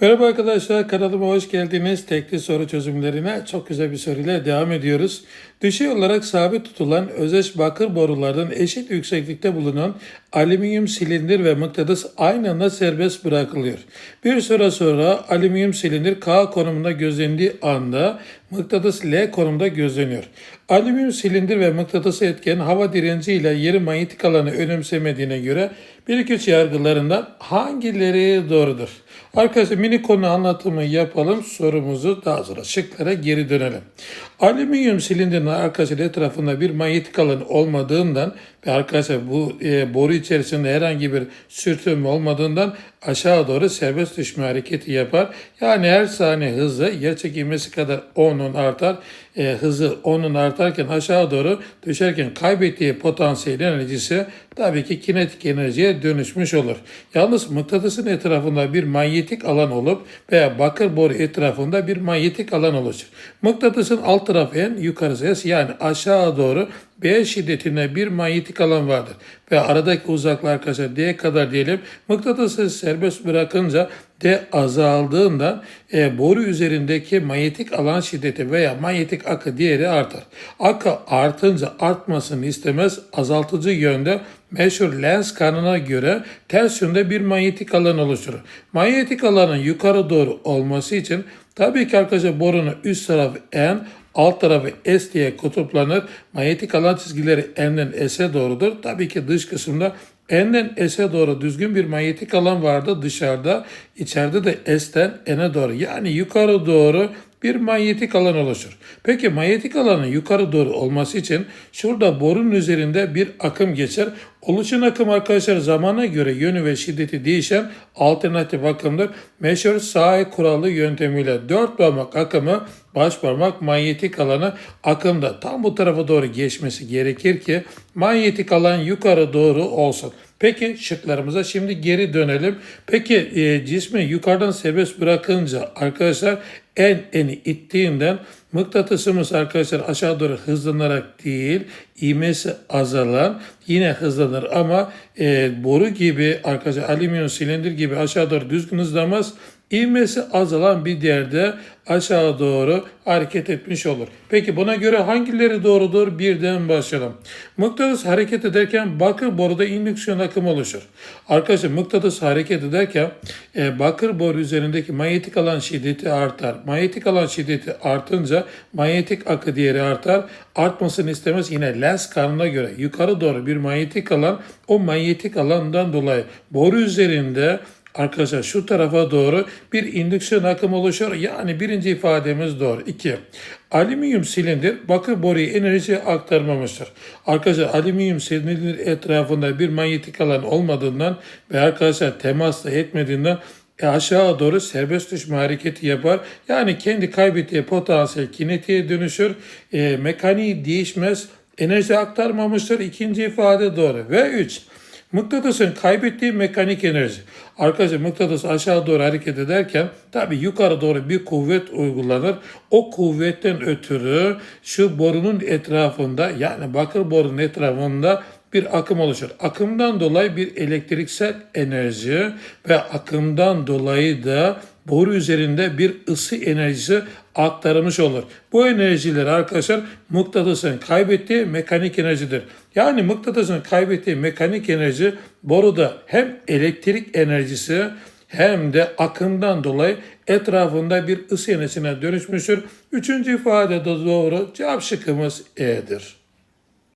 Merhaba arkadaşlar, kanalıma hoş geldiniz. Tekli soru çözümlerine çok güzel bir soruyla devam ediyoruz. Düşey olarak sabit tutulan özdeş bakır borulardan eşit yükseklikte bulunan alüminyum silindir ve mıknatıs aynı anda serbest bırakılıyor. Bir süre sonra alüminyum silindir K konumunda gözlendiği anda mıknatıs L konumda gözleniyor. Alüminyum silindir ve mıknatısı etken hava direnci ile yeri manyetik alanı önemsemediğine göre bir iki üç yargılarından hangileri doğrudur? Arkadaşlar mini konu anlatımı yapalım. Sorumuzu daha sonra şıklara geri dönelim. Alüminyum silindirin arkadaşlar etrafında bir manyetik alan olmadığından ve arkadaşlar bu e, boru içerisinde herhangi bir sürtünme olmadığından aşağı doğru serbest düşme hareketi yapar. Yani her saniye hızı yer çekilmesi kadar 10'un artar. E, hızı 10'un artarken aşağı doğru düşerken kaybettiği potansiyel enerjisi tabii ki kinetik enerjiye dönüşmüş olur. Yalnız mıknatısın etrafında bir manyetik alan olup veya bakır boru etrafında bir manyetik alan oluşur. Mıknatısın alt tarafı en yukarısı S yani aşağı doğru B şiddetinde bir manyetik alan vardır. Ve aradaki uzaklık arkadaşlar D kadar diyelim. Mıknatısı serbest bırakınca D azaldığından e, boru üzerindeki manyetik alan şiddeti veya manyetik akı değeri artar. Akı artınca artmasını istemez azaltıcı yönde meşhur Lenz kanuna göre ters yönde bir manyetik alan oluşturur. Manyetik alanın yukarı doğru olması için tabii ki arkadaşlar borunun üst tarafı N, alt tarafı S diye kutuplanır. Manyetik alan çizgileri N'den S'e doğrudur. Tabii ki dış kısımda N'den S'e doğru düzgün bir manyetik alan vardı dışarıda. İçeride de S'ten N'e doğru yani yukarı doğru bir manyetik alan oluşur. Peki manyetik alanın yukarı doğru olması için şurada borun üzerinde bir akım geçer. Oluşan akım arkadaşlar zamana göre yönü ve şiddeti değişen alternatif akımdır. Meşhur sağ kuralı yöntemiyle dört parmak akımı baş parmak manyetik alanı akımda tam bu tarafa doğru geçmesi gerekir ki manyetik alan yukarı doğru olsun. Peki şıklarımıza şimdi geri dönelim. Peki e, cismi yukarıdan serbest bırakınca arkadaşlar en eni ittiğinden mıknatısımız arkadaşlar aşağı doğru hızlanarak değil ivmesi azalan yine hızlanır ama e, boru gibi arkadaşlar alüminyum silindir gibi aşağı doğru düzgün hızlamaz. İvmesi azalan bir yerde aşağı doğru hareket etmiş olur. Peki buna göre hangileri doğrudur? Birden başlayalım. Mıknatıs hareket ederken bakır boruda indüksiyon akımı oluşur. Arkadaşlar mıknatıs hareket ederken e, bakır boru üzerindeki manyetik alan şiddeti artar. Manyetik alan şiddeti artınca manyetik akı değeri artar. Artmasını istemez yine Lenz kanuna göre yukarı doğru bir manyetik alan o manyetik alandan dolayı boru üzerinde Arkadaşlar şu tarafa doğru bir indüksiyon akımı oluşuyor. Yani birinci ifademiz doğru. 2. Alüminyum silindir bakır boruya enerji aktarmamıştır. Arkadaşlar alüminyum silindir etrafında bir manyetik alan olmadığından ve arkadaşlar temas da etmediğinden e aşağı doğru serbest düşme hareketi yapar. Yani kendi kaybettiği potansiyel kinetiğe dönüşür. E, mekaniği değişmez. Enerji aktarmamıştır. İkinci ifade doğru. Ve 3. Mıknatısın kaybettiği mekanik enerji. Arkadaşlar mıknatıs aşağı doğru hareket ederken tabi yukarı doğru bir kuvvet uygulanır. O kuvvetten ötürü şu borunun etrafında yani bakır borunun etrafında bir akım oluşur. Akımdan dolayı bir elektriksel enerji ve akımdan dolayı da boru üzerinde bir ısı enerjisi aktarılmış olur. Bu enerjiler arkadaşlar mıknatısın kaybettiği mekanik enerjidir. Yani mıknatısın kaybettiği mekanik enerji boruda hem elektrik enerjisi hem de akımdan dolayı etrafında bir ısı enerjisine dönüşmüştür. Üçüncü ifade de doğru. Cevap şıkkımız E'dir.